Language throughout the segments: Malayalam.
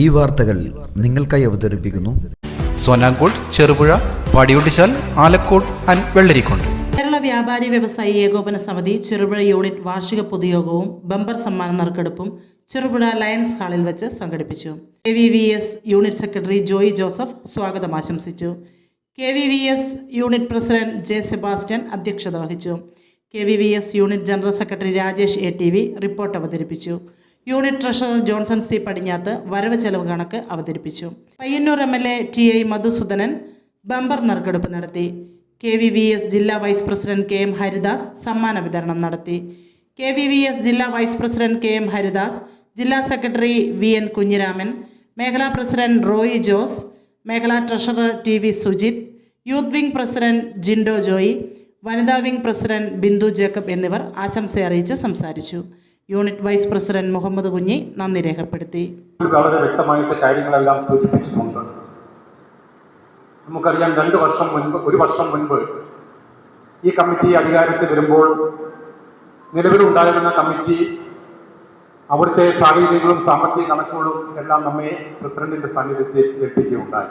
ഈ വാർത്തകൾ നിങ്ങൾക്കായി അവതരിപ്പിക്കുന്നു. സോനാങ്കോട് ചെറുപുഴ പാടിയൊട്ടിച്ചാൽ ആലക്കോട് ആൻഡ് വെള്ളരിക്കോണ്ട് കേരള വ്യാപാരി വ്യവസായി ഏകോപന സമിതി ചെറുപുഴ യൂണിറ്റ് വാർഷിക പൊതുയോഗവും ബമ്പർ സമ്മാന നറുക്കെടുപ്പും ചെറുപുഴ ലയൺസ് ഹാളിൽ വെച്ച് സംഘടിപ്പിച്ചു. K V V S unit secretary Joy Joseph സ്വാഗതം ആശംസിച്ചു. K V V S unit president J Sebastian അധ്യക്ഷത വഹിച്ചു. K V V S unit general secretary Rajesh A T V report അവതരിപ്പിച്ചു. Unit treasurer Johnson C Padinjath വരവ് ചെലവ് കണക്ക് അവതരിപ്പിച്ചു. Payyanur M L A T I Madhusudanan bumper നറുക്കെടുപ്പ് നടത്തി. കെ വി വി എസ് ജില്ലാ vice president K M Haridas സമ്മാന വിതരണം നടത്തി. കെ വി വി എസ് ജില്ലാ vice president K M Haridas ജില്ലാ സെക്രട്ടറി വി എൻ കുഞ്ഞിരാമൻ മേഖലാ പ്രസിഡന്റ് റോയി ജോസ് മേഖലാ treasurer T V Sujith youth wing president Jindo Joy വനിതാ വിംഗ് പ്രസിഡന്റ് ബിന്ദു ജേക്കബ് എന്നിവർ ആശംസ അറിയിച്ച് സംസാരിച്ചു. Unit wise president Muhammad Kunhi നന്ദി രേഖപ്പെടുത്തി. വളരെ വ്യക്തമായിട്ട് കാര്യങ്ങളെല്ലാം സൂചിപ്പിച്ചിട്ടുണ്ട്. നമുക്കറിയാം രണ്ട് വർഷം മുൻപ് ഒരു വർഷം മുൻപ് ഈ കമ്മിറ്റി അധികാരത്തിൽ വരുമ്പോൾ നിലവിലുണ്ടായിരുന്ന കമ്മിറ്റി അവിടുത്തെ സാഹചര്യങ്ങളും സാമ്പത്തിക കണക്കുകളും എല്ലാം നമ്മെ പ്രസിഡന്റിന്റെ സാന്നിധ്യത്തിൽ എത്തിക്കുകയുണ്ടായി.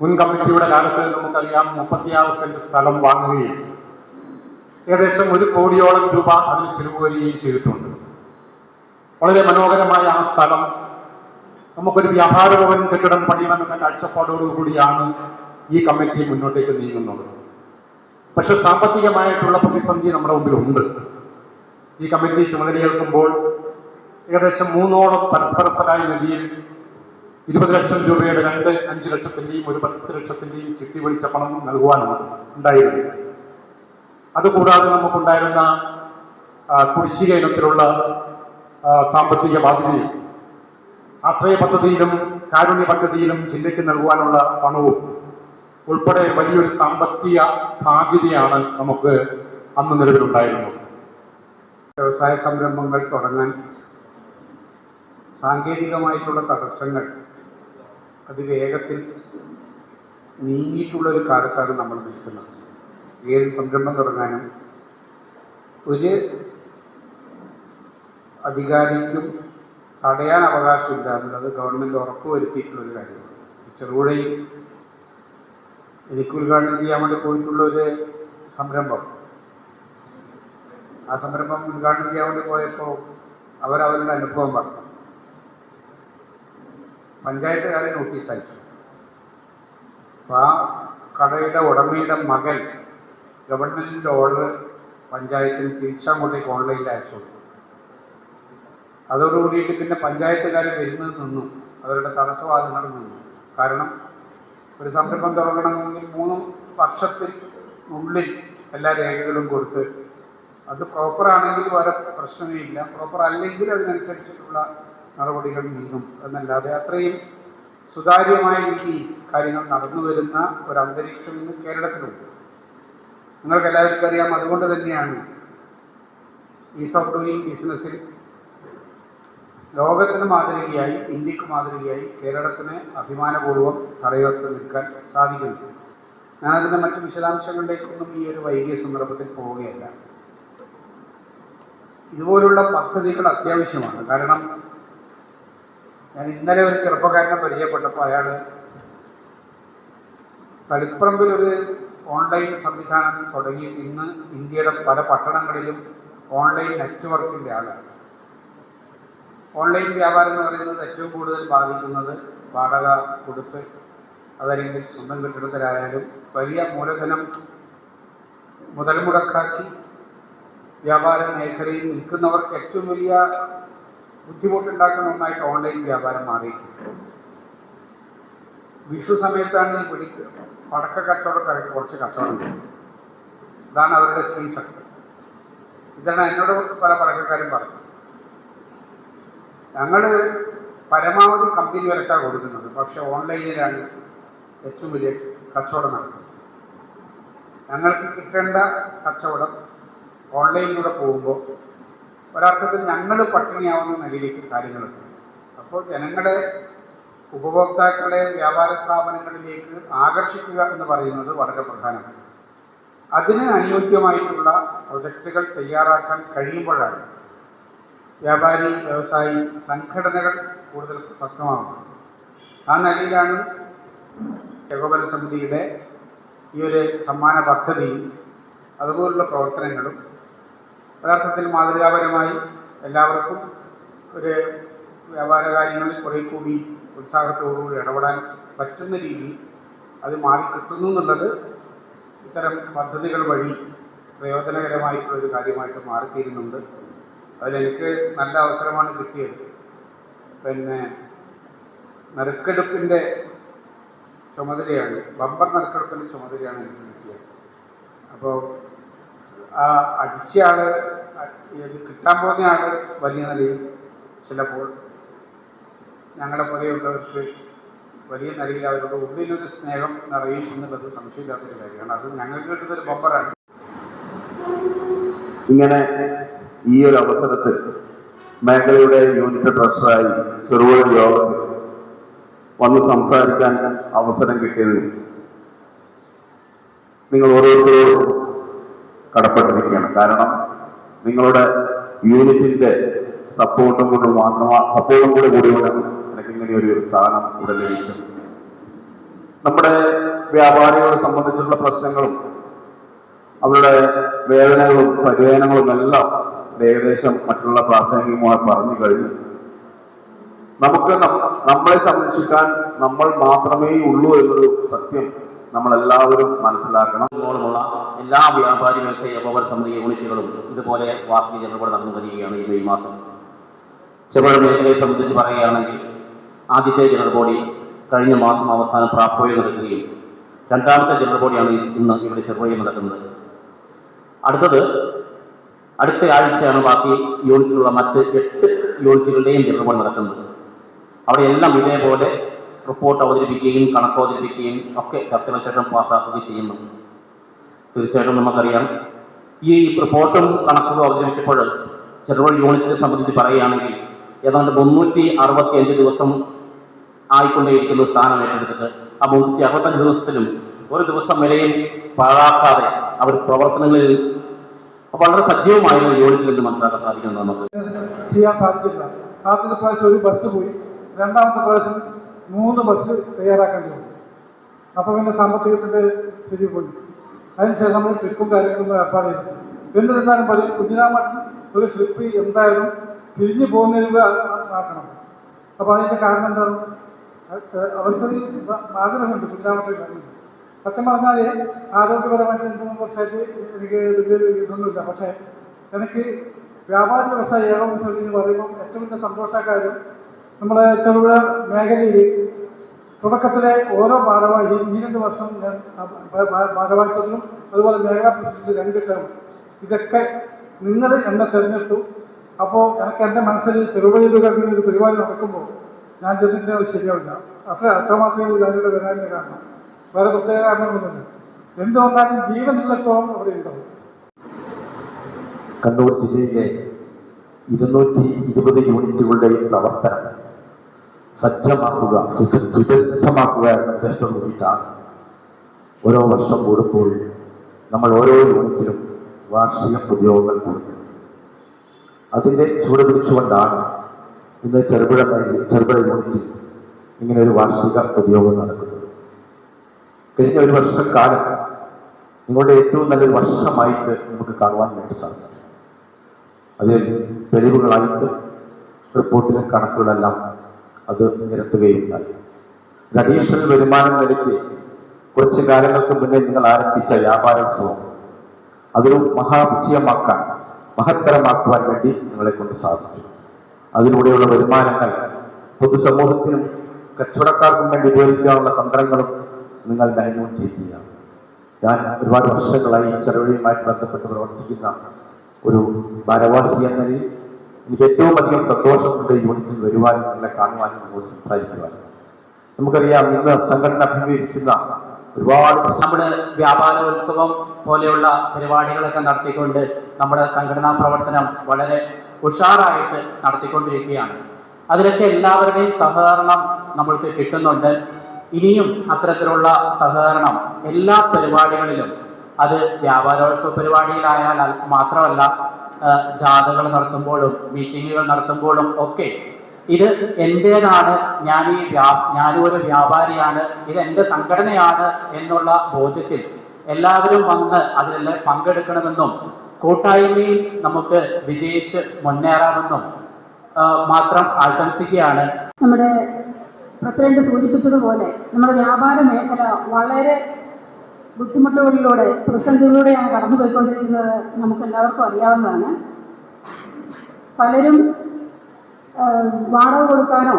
മുൻ കമ്മിറ്റിയുടെ കാലത്ത് നമുക്കറിയാം മുപ്പത്തിയാറ് സെന്റ് സ്ഥലം വാങ്ങുകയും ഏകദേശം ഒരു കോടിയോളം രൂപ അതിൽ ചിലവ് വരികയും ചെയ്തിട്ടുണ്ട്. വളരെ മനോഹരമായ ആ സ്ഥലം. നമുക്കൊരു വ്യാപാര ഭവൻ കെട്ടിടം പണിയണമെന്ന കാഴ്ചപ്പാടോടുകൂടിയാണ് ഈ കമ്മിറ്റി മുന്നോട്ടേക്ക് നീങ്ങുന്നത്. പക്ഷെ സാമ്പത്തികമായിട്ടുള്ള പ്രതിസന്ധി നമ്മുടെ മുമ്പിലുണ്ട്. ഈ കമ്മിറ്റി ചുമതലയേൽക്കുമ്പോൾ ഏകദേശം മൂന്നോളം പരസ്പര സഹായ നിധിയിൽ ഇരുപത് ലക്ഷം രൂപയുടെ രണ്ട് അഞ്ച് ലക്ഷത്തിന്റെയും ഒരു പത്ത് ലക്ഷത്തിന്റെയും ചിട്ടി വിളിച്ച പണം നൽകുവാനാണ് ഉണ്ടായിരുന്നു അതുകൂടാതെ നമുക്കുണ്ടായിരുന്ന കുടിശ്ശിക ഇനത്തിലുള്ള സാമ്പത്തിക ബാധ്യതയും ആശ്രയ പദ്ധതിയിലും കാരുണ്യ പദ്ധതിയിലും ജില്ലയ്ക്ക് നൽകുവാനുള്ള പണവും ഉൾപ്പെടെ വലിയൊരു സാമ്പത്തിക ബാധ്യതയാണ് നമുക്ക് അന്ന് നിലവിലുണ്ടായിരുന്നത്. വ്യവസായ സംരംഭങ്ങൾ തുടങ്ങാൻ സാങ്കേതികമായിട്ടുള്ള തടസ്സങ്ങൾ അതിവേഗത്തിൽ നീങ്ങിയിട്ടുള്ള ഒരു കാലത്താണ് നമ്മൾ നിൽക്കുന്നത്. ഏത് സംരംഭം തുടങ്ങാനും ഒരു അധികാരിക്കും തടയാൻ അവകാശമില്ല എന്നുള്ളത് ഗവൺമെന്റ് ഉറപ്പുവരുത്തിയിട്ടുള്ളൊരു കാര്യമാണ്. ചെറുപുഴയിൽ എനിക്ക് ഉദ്ഘാടനം ചെയ്യാൻ വേണ്ടി പോയിട്ടുള്ള ഒരു സംരംഭം. ആ സംരംഭം ഉദ്ഘാടനം ചെയ്യാൻ വേണ്ടി പോയപ്പോൾ അവരവരുടെ അനുഭവം പറഞ്ഞു. പഞ്ചായത്തുകാരെ നോട്ടീസ് അയച്ചു. അപ്പോൾ ആ കടയുടെ ഉടമയുടെ മകൻ ഗവൺമെന്റിന്റെ ഓർഡർ പഞ്ചായത്തിന് തിരിച്ചങ്ങോട്ടേക്ക് ഓൺലൈനിൽ അയച്ചു അതോടുകൂടിയിട്ട് പിന്നെ പഞ്ചായത്തുകാർ വരുന്നത് നിന്നു അവരുടെ തടസ്സവാദങ്ങൾ നിന്നു. കാരണം ഒരു സംരംഭം തുടങ്ങണമെങ്കിൽ മൂന്ന് വർഷത്തിനുള്ളിൽ എല്ലാ രേഖകളും കൊടുത്ത് അത് പ്രോപ്പർ ആണെങ്കിൽ വേറെ പ്രശ്നമേ ഇല്ല പ്രോപ്പർ അല്ലെങ്കിൽ അതിനനുസരിച്ചിട്ടുള്ള നടപടികൾ നീങ്ങും. എന്നല്ലാതെ അത്രയും സുതാര്യമായ രീതിയിൽ കാര്യങ്ങൾ നടന്നു വരുന്ന ഒരു അന്തരീക്ഷം ഇന്ന് കേരളത്തിലുണ്ട്. നിങ്ങൾക്ക് എല്ലാവർക്കും അറിയാം. അതുകൊണ്ട് തന്നെയാണ് ഈസ് ഓഫ് ഡൂയിങ് ബിസിനസ്സിൽ ലോകത്തിന് മാതൃകയായി ഇന്ത്യയ്ക്ക് മാതൃകയായി കേരളത്തിന് അഭിമാനപൂർവം തറയോർത്ത് നിൽക്കാൻ സാധിക്കുന്നു. ഞാനതിന്റെ മറ്റു വിശദാംശങ്ങളിലേക്കൊന്നും ഈ ഒരു വൈകിയ സന്ദർഭത്തിൽ പോവുകയല്ല. ഇതുപോലുള്ള പദ്ധതികൾ അത്യാവശ്യമാണ്. കാരണം ഞാൻ ഇന്നലെ ഒരു ചെറുപ്പക്കാരനെ പരിചയപ്പെട്ടപ്പോൾ അയാൾ തളിപ്പറമ്പിൽ ഒരു ഓൺലൈൻ സംവിധാനം തുടങ്ങി ഇന്ന് ഇന്ത്യയുടെ പല പട്ടണങ്ങളിലും ഓൺലൈൻ നെറ്റ്വർക്കിന്റെ ആളാണ് ഓൺലൈൻ വ്യാപാരം എന്ന് പറയുന്നത് ഏറ്റവും കൂടുതൽ ബാധിക്കുന്നത് വാടക കൊടുത്ത് അതല്ലെങ്കിൽ സ്വന്തം കെട്ടിടത്തിലായാലും വലിയ മൂലധനം മുതൽ മുടക്കാക്കി വ്യാപാര മേഖലയിൽ നിൽക്കുന്നവർക്ക് ഏറ്റവും വലിയ ബുദ്ധിമുട്ടുണ്ടാക്കുന്ന ഒന്നായിട്ട് ഓൺലൈൻ വ്യാപാരം മാറിയിട്ടുണ്ട്. വിഷു സമയത്താണ് ഈ പിടി പടക്ക കച്ചവടക്കാർക്ക് കുറച്ച് കച്ചവടം. ഇതാണ് അവരുടെ സീസൺ ഇതാണ് എന്നോട് പല പടക്കക്കാരും പറഞ്ഞു ഞങ്ങൾ പരമാവധി കമ്പനി വരക്കാണ് കൊടുക്കുന്നത്. പക്ഷെ ഓൺലൈനിലാണ് ഏറ്റവും വലിയ കച്ചവടം നടക്കുന്നത്. ഞങ്ങൾക്ക് കിട്ടേണ്ട കച്ചവടം ഓൺലൈനിലൂടെ പോകുമ്പോൾ ഒരർത്ഥത്തിൽ ഞങ്ങൾ പട്ടിണിയാവുന്ന നിലയിലേക്ക് കാര്യങ്ങളെത്തും അപ്പോൾ ജനങ്ങളെ ഉപഭോക്താക്കളെ വ്യാപാര സ്ഥാപനങ്ങളിലേക്ക് ആകർഷിക്കുക എന്ന് പറയുന്നത് വളരെ പ്രധാനമാണ്. അതിന് അനുയോജ്യമായിട്ടുള്ള പ്രൊജക്റ്റുകൾ തയ്യാറാക്കാൻ കഴിയുമ്പോഴാണ് വ്യാപാരി വ്യവസായി സംഘടനകൾ കൂടുതൽ പ്രസക്തമാകുന്നത് ആ നിലയിലാണ് ഏകോപന സമിതിയുടെ ഈ ഒരു സമ്മാന പദ്ധതിയും അതുപോലുള്ള പ്രവർത്തനങ്ങളും യഥാർത്ഥത്തിൽ മാതൃകാപരമായി എല്ലാവർക്കും ഒരു വ്യാപാര കാര്യങ്ങളിൽ കുറേ കൂടി ഉത്സാഹത്തോടുകൂടി ഇടപെടാൻ പറ്റുന്ന രീതി അത് മാറിക്കിട്ടുന്നു എന്നുള്ളത് ഇത്തരം പദ്ധതികൾ വഴി പ്രയോജനകരമായിട്ടുള്ള ഒരു കാര്യമായിട്ട് മാറിത്തീരുന്നുണ്ട്. അതിലെനിക്ക് നല്ല അവസരമാണ് കിട്ടിയത്. പിന്നെ നറുക്കെടുപ്പിന്റെ ചുമതലയാണ് ബമ്പർ നറുക്കെടുപ്പിന്റെ ചുമതലയാണ് എനിക്ക് കിട്ടിയത്. അപ്പോൾ ആ അടിച്ചയാൾ കിട്ടാൻ പോകുന്ന ആൾ വലിയ നിലയിൽ ചിലപ്പോൾ ഞങ്ങളെ പോലെയുള്ളവർക്ക് വലിയ നിലയിൽ അവരുടെ ഉള്ളിലൊരു സ്നേഹം നിറയും എന്നുള്ളത് സംശയമില്ലാത്തൊരു കാര്യമാണ്. അത് ഞങ്ങൾക്ക് കിട്ടുന്നൊരു ബമ്പറാണ് ഇങ്ങനെ ഈ ഒരു അവസരത്തിൽ മേഖലയുടെ യൂണിറ്റ് ട്രഷറായി ചെറുപുഴ യോഗത്തിൽ വന്ന് സംസാരിക്കാൻ അവസരം കിട്ടിയത് നിങ്ങൾ ഓരോരുത്തരോടും കടപ്പെട്ടിരിക്കുകയാണ്. കാരണം നിങ്ങളുടെ യൂണിറ്റിന്റെ സപ്പോർട്ടും കൊണ്ട് മാത്രമാണ് സപ്പോർട്ടും കൂടെ കൂടിയോണ്ടാണ് എനിക്ക് ഇങ്ങനെ ഒരു സ്ഥാനം ഇവിടെ ലഭിച്ചത് നമ്മുടെ വ്യാപാരികളെ സംബന്ധിച്ചുള്ള പ്രശ്നങ്ങളും അവരുടെ വേദനകളും പരിവേദനകളും എല്ലാം ഏകദേശം മറ്റുള്ള പ്രാസംഗികമായി പറഞ്ഞു കഴിഞ്ഞു. നമുക്ക് നമ്മളെ സംരക്ഷിക്കാൻ നമ്മൾ മാത്രമേ ഉള്ളൂ എന്നൊരു സത്യം നമ്മളെല്ലാവരും മനസ്സിലാക്കണം. ോളമുള്ള എല്ലാ വ്യാപാരി വ്യവസായ ഏകോപന സമിതി യൂണിറ്റുകളും ഇതുപോലെ വാർഷിക ജനറൽ നടന്നു വരികയാണ് ഈ മെയ് മാസം. ചെറുപുഴ മേഖലയെ സംബന്ധിച്ച് പറയുകയാണെങ്കിൽ ആദ്യത്തെ ജനറൽ ബോഡി കഴിഞ്ഞ മാസം അവസാനം പ്രാപ്തോയിൽ നടക്കുകയും രണ്ടാമത്തെ ജനറൽ ബോഡിയാണ് ഇന്ന് ഇവിടെ ചെറുപുഴയിൽ നടക്കുന്നത്. അടുത്തത് അടുത്ത ആഴ്ചയാണ് ബാക്കി യൂണിറ്റിലുള്ള മറ്റ് എട്ട് യൂണിറ്റുകളുടെയും ജനറൽ ബോഡി നടക്കുന്നത്. അവിടെയെല്ലാം ഇതേപോലെ റിപ്പോർട്ട് അവതരിപ്പിക്കുകയും കണക്ക് അവതരിപ്പിക്കുകയും ഒക്കെ ചർച്ചകൾ ശേഷം പാസ്സാക്കുകയും ചെയ്യുന്നു. തീർച്ചയായിട്ടും നമുക്കറിയാം. ഈ റിപ്പോർട്ടും കണക്കുകളും അവതരിപ്പിച്ചപ്പോൾ ചെറുപുഴ യൂണിറ്റിനെ സംബന്ധിച്ച് പറയുകയാണെങ്കിൽ ഏതാണ്ട് മുന്നൂറ്റി അറുപത്തി അഞ്ച് ദിവസം ആയിക്കൊണ്ടേയിരിക്കുന്ന സ്ഥാനം ഏറ്റെടുത്തിട്ട് ആ മുന്നൂറ്റി അറുപത്തഞ്ച് ദിവസത്തിലും ഒരു ദിവസം വരെയും പാഴാക്കാതെ അവർ പ്രവർത്തനങ്ങളിൽ വളരെ സജീവമായിരുന്നു യൂണിറ്റിൽ നിന്ന് മനസ്സിലാക്കാൻ സാധിക്കുന്നത് നമുക്ക്. ചെയ്യാൻ സാധിക്കില്ല ആദ്യത്തെ പ്രാവശ്യം ഒരു ബസ് പോയി. രണ്ടാമത്തെ പ്രാവശ്യം മൂന്ന് ബസ് തയ്യാറാക്കേണ്ടി വന്നു. അപ്പോൾ പിന്നെ സാമ്പത്തികത്തിന്റെ ശരി പോയി. അതിനുശേഷം നമ്മൾ ട്രിപ്പും കാര്യങ്ങളൊന്നും ഏർപ്പാട് ചെയ്തു എന്നിരുന്നാലും പറയും കുഞ്ഞിരാമട്ടൻ ഒരു ട്രിപ്പ് എന്തായാലും തിരിഞ്ഞു പോകുന്നതിന് ആക്കണം. അപ്പോൾ അതിന്റെ കാരണം എന്താണ്? അവർക്കൊരു ആഗ്രഹമുണ്ട് പിന്നാമത്തെ കാര്യം. സത്യം പറഞ്ഞാൽ ആരോഗ്യപരമായിട്ട് എന്തെങ്കിലും കുറച്ചായിട്ട് എനിക്ക് വലിയൊരു ഇതൊന്നുമില്ല. പക്ഷേ എനിക്ക് വ്യാപാര വ്യവസായ ഏകോപന എന്ന് പറയുമ്പോൾ ഏറ്റവും വലിയ സന്തോഷക്കാരും നമ്മുടെ ചെറുപുഴ മേഖലയിൽ തുടക്കത്തിലെ ഓരോ ഭാരവാഹി ഈ രണ്ട് വർഷം ഞാൻ ഭാരവാഹിത്വത്തിലും അതുപോലെ മേഖലാ പ്രസിഡന്റ് രണ്ട് ടേം ഇതൊക്കെ നിങ്ങൾ എന്നെ തിരഞ്ഞെടുത്തു. അപ്പോൾ എനിക്ക് എന്റെ മനസ്സിൽ ചെറുപുഴയിലൂടെ അങ്ങനെ ഒരു പരിപാടി നടക്കുമ്പോൾ ഞാൻ അത് ശരിയാവില്ല. അത്ര അത്രമാത്രമേ ഉള്ളൂ ഞാനിവിടെ വരാനുള്ള കാരണം. വേറെ പ്രത്യേക കാരണങ്ങളൊന്നുമില്ല എന്തുകൊണ്ടാലും ജീവനുള്ളിടത്തോളം അവിടെ ഉണ്ടാവും കണ്ണൂർ ജില്ലയിലെ ഇരുന്നൂറ്റി ഇരുപത് യൂണിറ്റുകളുടെ പ്രവർത്തനം സജ്ജമാക്കുക സുസ- സുസജ്ജമാക്കുക എന്ന ഉദ്ദേശത്തോട് കൂടിയിട്ടാണ് ഓരോ വർഷം കൂടുമ്പോൾ നമ്മൾ ഓരോ യൂണിറ്റിലും വാർഷിക പൊതുയോഗങ്ങൾ കൂടുന്നത്. അതിന്റെ ചൂട് പിടിച്ചുകൊണ്ടാണ് ഇന്ന് ചെറുപുഴ ചെറുപുഴ യൂണിറ്റിൽ ഇങ്ങനെ ഒരു വാർഷിക ഉപയോഗം നടക്കുന്നത്. കഴിഞ്ഞ ഒരു വർഷക്കാലം നിങ്ങളുടെ ഏറ്റവും നല്ലൊരു വർഷമായിട്ട് നമുക്ക് കാണുവാൻ വേണ്ടി സാധിച്ചു. അതിൽ തെളിവുകളായിട്ട് റിപ്പോർട്ടിലും കണക്കുകളെല്ലാം അത് നിരത്തുകയുണ്ടായി. അഡീഷണൽ വരുമാനം നിലയ്ക്ക് കുറച്ച് കാലങ്ങൾക്ക് മുന്നേ നിങ്ങൾ ആരംഭിച്ച വ്യാപാരോത്സവം അതൊരു മഹാവിജയമാക്കാൻ മഹത്തരമാക്കുവാൻ വേണ്ടി നിങ്ങളെ കൊണ്ട് സാധിച്ചു അതിലൂടെയുള്ള വരുമാനങ്ങൾ പൊതുസമൂഹത്തിനും കച്ചവടക്കാർക്കും വേണ്ടി ഉപയോഗിക്കാനുള്ള തന്ത്രങ്ങളും നിങ്ങൾ മെനഞ്ഞുകൊണ്ടിരിക്കുകയാണ് ഞാൻ ഒരുപാട് വർഷങ്ങളായി ചെറുവഴിയുമായിട്ട് ബന്ധപ്പെട്ട് പ്രവർത്തിക്കുന്ന ഒരു ഭാരവാഹി എന്ന നിലയിൽ എനിക്ക് ഏറ്റവും അധികം സന്തോഷമുണ്ട് യൂണിറ്റിൽ വരുവാനും നിങ്ങളെ കാണുവാനും നിങ്ങൾ സംസാരിക്കുവാനും. നമുക്കറിയാം ഇന്ന് സംഘടന അഭിമുഖീകരിക്കുന്ന ഒരുപാട് നമ്മുടെ വ്യാപാരോത്സവം പോലെയുള്ള പരിപാടികളൊക്കെ നടത്തിക്കൊണ്ട് നമ്മുടെ സംഘടനാ പ്രവർത്തനം വളരെ ഉഷാറായിട്ട് നടത്തിക്കൊണ്ടിരിക്കുകയാണ്. അതിലൊക്കെ എല്ലാവരുടെയും സഹകരണം നമ്മൾക്ക് കിട്ടുന്നുണ്ട്. ഇനിയും അത്തരത്തിലുള്ള സഹകരണം എല്ലാ പരിപാടികളിലും അത് വ്യാപാരോത്സവ പരിപാടിയിലായാൽ മാത്രമല്ല ജാഥകൾ നടത്തുമ്പോഴും മീറ്റിങ്ങുകൾ നടത്തുമ്പോഴും ഒക്കെ ഇത് എന്റേതാണ് ഞാൻ ഈ വ്യാ ഞാനും ഒരു വ്യാപാരിയാണ് ഇത് എന്റെ സംഘടനയാണ് എന്നുള്ള ബോധ്യത്തിൽ എല്ലാവരും വന്ന് അതിൽ പങ്കെടുക്കണമെന്നും കൂട്ടായ്മയിൽ നമുക്ക് വിജയിച്ച് മുന്നേറാമെന്നും മാത്രം ആശംസിക്കുകയാണ്. നമ്മുടെ പ്രസിഡന്റ് സൂചിപ്പിച്ചതുപോലെ നമ്മുടെ വ്യാപാര മേഖല വളരെ ബുദ്ധിമുട്ടുകളിലൂടെ പ്രതിസന്ധികളിലൂടെയാണ് കടന്നുപോയിക്കൊണ്ടിരിക്കുന്നത് നമുക്ക് എല്ലാവർക്കും അറിയാവുന്നതാണ്. പലരും വാടക കൊടുക്കാനോ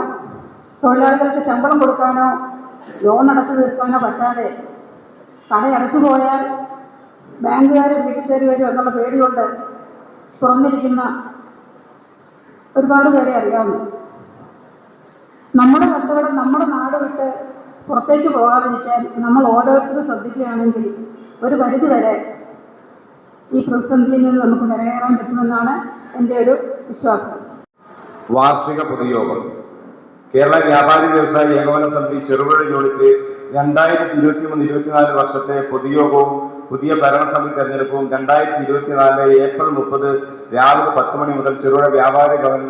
തൊഴിലാളികൾക്ക് ശമ്പളം കൊടുക്കാനോ ലോൺ അടച്ചു തീർക്കാനോ പറ്റാതെ കടയടച്ചു പോയാൽ ബാങ്കുകാർ വീട്ടിൽ കയറി വരും എന്നുള്ള പേടികൊണ്ട് തുറന്നിരിക്കുന്ന ഒരുപാട് പേരെ അറിയാവുന്നു നമ്മുടെ കച്ചവടം നമ്മുടെ നാട് വിട്ട് പുറത്തേക്ക് പോകാതിരിക്കാൻ നമ്മൾ ഓരോരുത്തരും ശ്രദ്ധിക്കുകയാണെങ്കിൽ ഒരു പരിധി വരെ ഈ പ്രതിസന്ധിയിൽ നിന്ന് നമുക്ക് കരകയറാൻ പറ്റുമെന്നാണ് എന്റെ ഒരു വിശ്വാസം. വാർഷിക പൊതുയോഗം. കേരള വ്യാപാരി വ്യവസായ ഏകോപന സമിതി ചെറുപുഴ യൂണിറ്റ് രണ്ടായിരത്തി ഇരുപത്തി മൂന്ന് ഇരുപത്തിനാല് വർഷത്തെ പൊതുയോഗവും പുതിയ ഭരണസമിതി തെരഞ്ഞെടുപ്പും രണ്ടായിരത്തി ഇരുപത്തിനാല് ഏപ്രിൽ മുപ്പത് രാവിലെ പത്ത് മണി മുതൽ ചെറുപുഴ വ്യാപാര ഭവൻ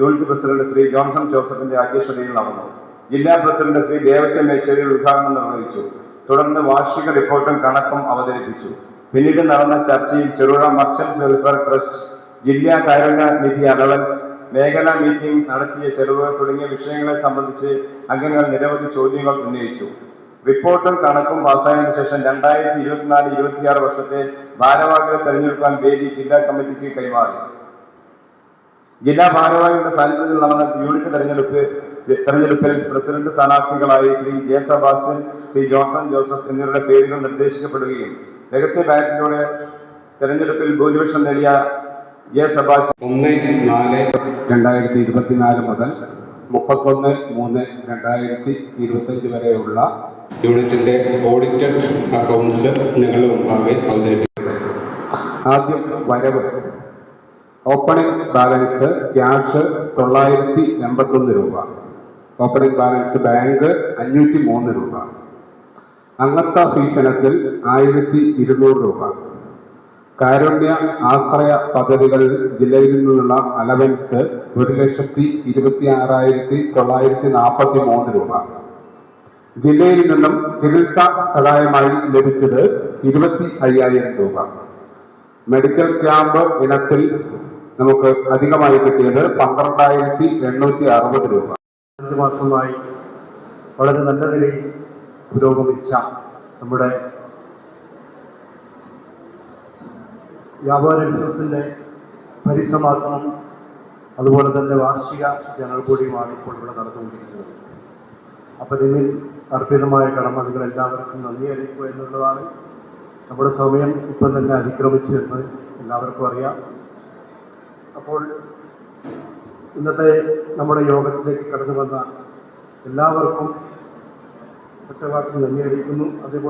യൂണിറ്റ് പ്രസിഡന്റ് ശ്രീ ജോൺസൺ ജോസഫിന്റെ അധ്യക്ഷതയിൽ നടന്നു. ജില്ലാ പ്രസിഡന്റ് ശ്രീ ദേവസ്വം മേച്ചേരി ഉദ്ഘാടനം നിർവഹിച്ചു. തുടർന്ന് വാർഷിക റിപ്പോർട്ടും കണക്കും അവതരിപ്പിച്ചു. പിന്നീട് നടന്ന ചർച്ചയിൽ ചെറുപുഴ മർച്ചന്റ്സ് വെൽഫെയർ ട്രസ്റ്റ് ജില്ലാ കാരുണ്യ നിധി അലവൻസ് മേഖലാ മീറ്റിംഗ് നടത്തിയ ചെലവുകൾ തുടങ്ങിയ വിഷയങ്ങളെ സംബന്ധിച്ച് അംഗങ്ങൾ നിരവധി ചോദ്യങ്ങൾ ഉന്നയിച്ചു. റിപ്പോർട്ടും കണക്കും പാസ്സായതിനു ശേഷം രണ്ടായിരത്തി ഇരുപത്തിനാല് ഇരുപത്തിയാറ് വർഷത്തെ ഭാരവാഹികളെ തെരഞ്ഞെടുക്കാൻ വേദി ജില്ലാ കമ്മിറ്റിക്ക് കൈമാറി. ജില്ലാ ഭാരവാഹികളുടെ സാന്നിധ്യത്തിൽ നടന്ന യൂണിറ്റ് തെരഞ്ഞെടുപ്പ് തെരഞ്ഞെടുപ്പിൽ പ്രസിഡന്റ് സ്ഥാനാർത്ഥികളായി ശ്രീ ജെ സബാസ്യൻ ശ്രീ ജോൺസൺ ജോസഫ് എന്നിവരുടെ പേരുകൾ നിർദ്ദേശിക്കപ്പെടുകയും രഹസ്യ ബാലറ്റിലൂടെ തെരഞ്ഞെടുപ്പിൽ ഭൂരിപക്ഷം നേടിയ ജെ സബാസ് ഒന്ന് നാല് രണ്ടായിരത്തി ഇരുപത്തിനാല് മുതൽ മുപ്പത്തൊന്ന് മൂന്ന് രണ്ടായിരത്തി ഇരുപത്തഞ്ച് വരെയുള്ള യൂണിറ്റിന്റെ ഓഡിറ്റഡ് അക്കൗണ്ട്സ് നിങ്ങളുടെ മുമ്പാകെ അവതരിപ്പിക്കുന്നത് ആദ്യം വരവ്. ഓപ്പണിംഗ് ബാലൻസ് ക്യാഷ് തൊള്ളായിരത്തി എൺപത്തൊന്ന് രൂപ. ഓപ്പണിംഗ് ബാലൻസ് ബാങ്ക് അഞ്ഞൂറ്റി മൂന്ന് രൂപ. അംഗത്വ ഫീസ് ഇനത്തിൽ ആയിരത്തി ഇരുന്നൂറ് രൂപ. കാരുണ്യ ആശ്രയ പദ്ധതികൾ ജില്ലയിൽ നിന്നുള്ള അലവൻസ് ഒരു ലക്ഷത്തി ഇരുപത്തി ആറായിരത്തി തൊള്ളായിരത്തി നാൽപ്പത്തി മൂന്ന് രൂപ. ജില്ലയിൽ നിന്നും ചികിത്സാ സഹായമായി ലഭിച്ചത് ഇരുപത്തി അയ്യായിരം രൂപ. മെഡിക്കൽ ക്യാമ്പ് ഇനത്തിൽ നമുക്ക് അധികമായി കിട്ടിയത് പന്ത്രണ്ടായിരത്തി എണ്ണൂറ്റി അറുപത് രൂപ. അഞ്ച് മാസമായി വളരെ നല്ല നിലയിൽ പുരോഗമിച്ച നമ്മുടെ വ്യാപാരോത്സവത്തിന്റെ പരിസമാപനം അതുപോലെ തന്നെ വാർഷിക ജനറൽ ബോഡിയുമാണ് ഇപ്പോൾ ഇവിടെ നടന്നുകൊണ്ടിരിക്കുന്നത്. അപ്പം ഇതിൽ അർപ്പിതമായ കടമ നിങ്ങൾ എല്ലാവർക്കും നന്ദി അറിയിക്കുക എന്നുള്ളതാണ്. നമ്മുടെ സമയം ഇപ്പം തന്നെ അതിക്രമിച്ചു എന്ന് എല്ലാവർക്കും അറിയാം. അപ്പോൾ ഇന്നത്തെ നമ്മുടെ യോഗത്തിലേക്ക് കടന്നു വന്ന എല്ലാവർക്കും ഒറ്റവാക്കി നന്ദി അറിയിക്കുന്നു. അതേപോലെ